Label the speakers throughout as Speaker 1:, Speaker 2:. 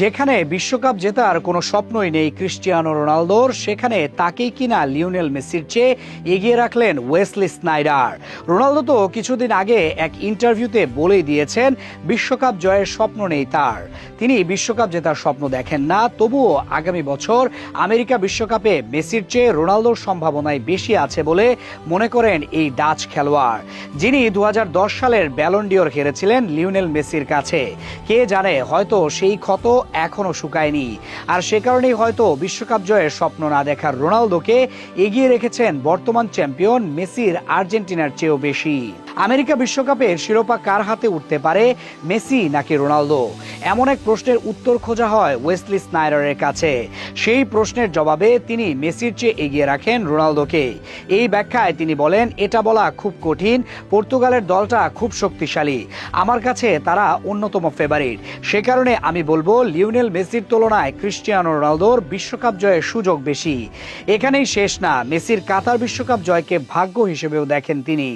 Speaker 1: যেখানে বিশ্বকাপ জেতার কোনো স্বপ্নই নেই ক্রিস্টিয়ানো রোনালদোর, সেখানে তাকেই কিনা লিওনেল মেসির চেয়ে এগিয়ে রাখলেন ওয়েসলি স্নাইডার। রোনালদো তো কিছুদিন আগে এক ইন্টারভিউতে বলেই দিয়েছেন, বিশ্বকাপ জয়ের স্বপ্ন নেই তার। তিনি বিশ্বকাপ জেতার স্বপ্ন দেখেন না, তবুও আগামী বছর আমেরিকা বিশ্বকাপে মেসির চেয়ে রোনালদোর সম্ভাবনায় বেশি আছে বলে মনে করেন এই ডাচ খেলোয়াড়। যিনি দু হাজার দশ সালের ব্যালন্ডিওর হেরেছিলেন লিওনেল মেসির কাছে। কে জানে, হয়তো সেই ক্ষত এখনও শুকায়নি। আর সে কারণেই হয়তো বিশ্বকাপ জয়ের স্বপ্ন না দেখার রোনালদোকে এগিয়ে রেখেছেন বর্তমান চ্যাম্পিয়ন মেসির আর্জেন্টিনার চেয়েও বেশি। আমেরিকা বিশ্বকাপের শিরোপা কার হাতে উঠতে পারে, মেসি নাকি রোনালদো? এমন এক প্রশ্নের উত্তর খোঁজা হয় ওয়েসলি স্নাইডারের কাছে। সেই প্রশ্নের জবাবে তিনি মেসির চেয়ে এগিয়ে রাখেন রোনালদোকে। এই ব্যাখ্যায় তিনি বলেন, এটা বলা খুব কঠিন। পর্তুগালের দলটা খুব শক্তিশালী। আমার কাছে তারা অন্যতম ফেভারিট সে কারণে আমি বলব, লিওনেল মেসির তুলনায় ক্রিস্টিয়ানো রোনালদোর বিশ্বকাপ জয়ের সুযোগ বেশি। এখানেই শেষ না। মেসির কাতার বিশ্বকাপ জয়কে ভাগ্য হিসেবেও দেখেন তিনি।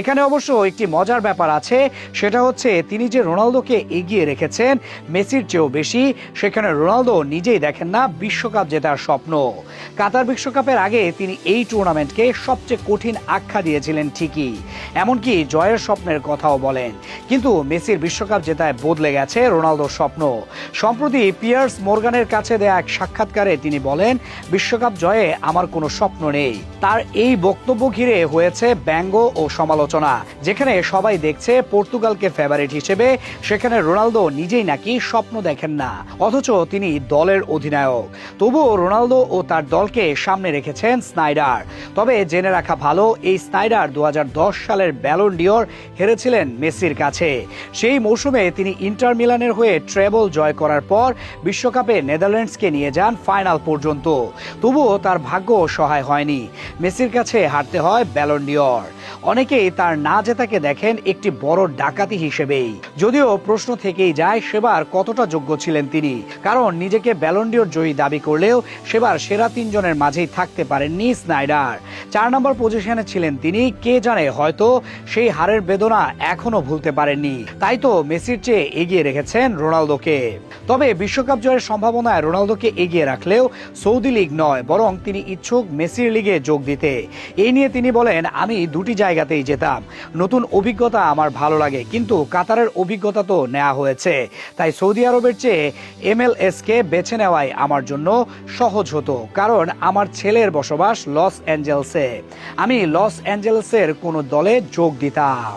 Speaker 1: এখানে অবশ্য একটি মজার ব্যাপার আছে, সেটা হচ্ছে তিনি যে রোনালদোকে এগিয়ে রেখেছেন, মেসির চেয়েও বেশি, সেখানে রোনালদো নিজেই দেখেন না বিশ্বকাপ জেতার স্বপ্ন। কাতার বিশ্বকাপের আগে তিনি এই টুর্নামেন্টকে সবচেয়ে কঠিন আখ্যা দিয়েছিলেন ঠিকই। এমনকি জয়ের স্বপ্নের কথাও বলেন। কিন্তু মেসির বিশ্বকাপ জেতায় বদলে গেছে রোনালদোর স্বপ্ন। সম্প্রতি পিয়ার্স মোরগানের কাছে দেয়া এক সাক্ষাৎকারে তিনি বলেন, বিশ্বকাপ জয়ে আমার কোনো স্বপ্ন নেই। তার এই বক্তব্য ঘিরে হয়েছে ব্যঙ্গ ও সমালোচনা, যেখানে সবাই দেখছে পর্তুগালকে ফেভারিট হিসেবে, সেখানে রোনালদো নিজেই নাকি স্বপ্ন দেখেন না, অথচ তিনি দলের অধিনায়ক। তবুও রোনালদো ও তার দলকে সামনে রেখেছেন স্নাইডার। তবে জেনে রাখা ভালো, এই স্নাইডার দু হাজার দশ সালের ব্যালন ডিওর হেরেছিলেন মেসির কাছে। সেই মৌসুমে তিনি ইন্টার মিলানের হয়ে ট্রেবল জয় করার পর বিশ্বকাপে নেদারল্যান্ডসকে নিয়ে যান ফাইনাল পর্যন্ত। তবুও তার ভাগ্য সহায় হয়নি। মেসির কাছে হারতে হয় ব্যালন ডিওর অনেকেই তার না জেতাকে দেখেন একটি বড় ডাকাতি হিসেবেই। যদিও প্রশ্ন থেকেই যায় সেবার কতটা যোগ্য ছিলেন তিনি। কারণ নিজেকে ব্যালন্ডিওর জয়ী দাবি করলেও সেবার সেরা তিনজনের মাঝেই থাকতে পারেননি স্নাইডার। চার নম্বর পজিশনে ছিলেন তিনি, কে জানে হয়তো সেই হারের বেদনা এখনও ভুলতে পারেননি। তাই তো মেসির চেয়ে এগিয়ে রেখেছেন রোনালদোকে। তবে বিশ্বকাপ জয়ের সম্ভাবনায় রোনালদোকে এগিয়ে রাখলেও সৌদি লীগ নয়, বরং তিনি ইচ্ছুক মেসির লিগে যোগ দিতে। এই নিয়ে তিনি বলেন, আমি দুটি জায়গাতেই যেতাম। নতুন অভিজ্ঞতা আমার ভালো লাগে, কিন্তু কাতারের অভিজ্ঞতা তো নেওয়া হয়েছে। তাই সৌদি আরবের চেয়ে এম এল এসকে বেছে নেওয়াই আমার জন্য সহজ হতো, কারণ আমার ছেলের বসবাস লস অ্যাঞ্জেলসে। আমি লস অ্যাঞ্জেলসের কোনো দলে যোগ দিতাম।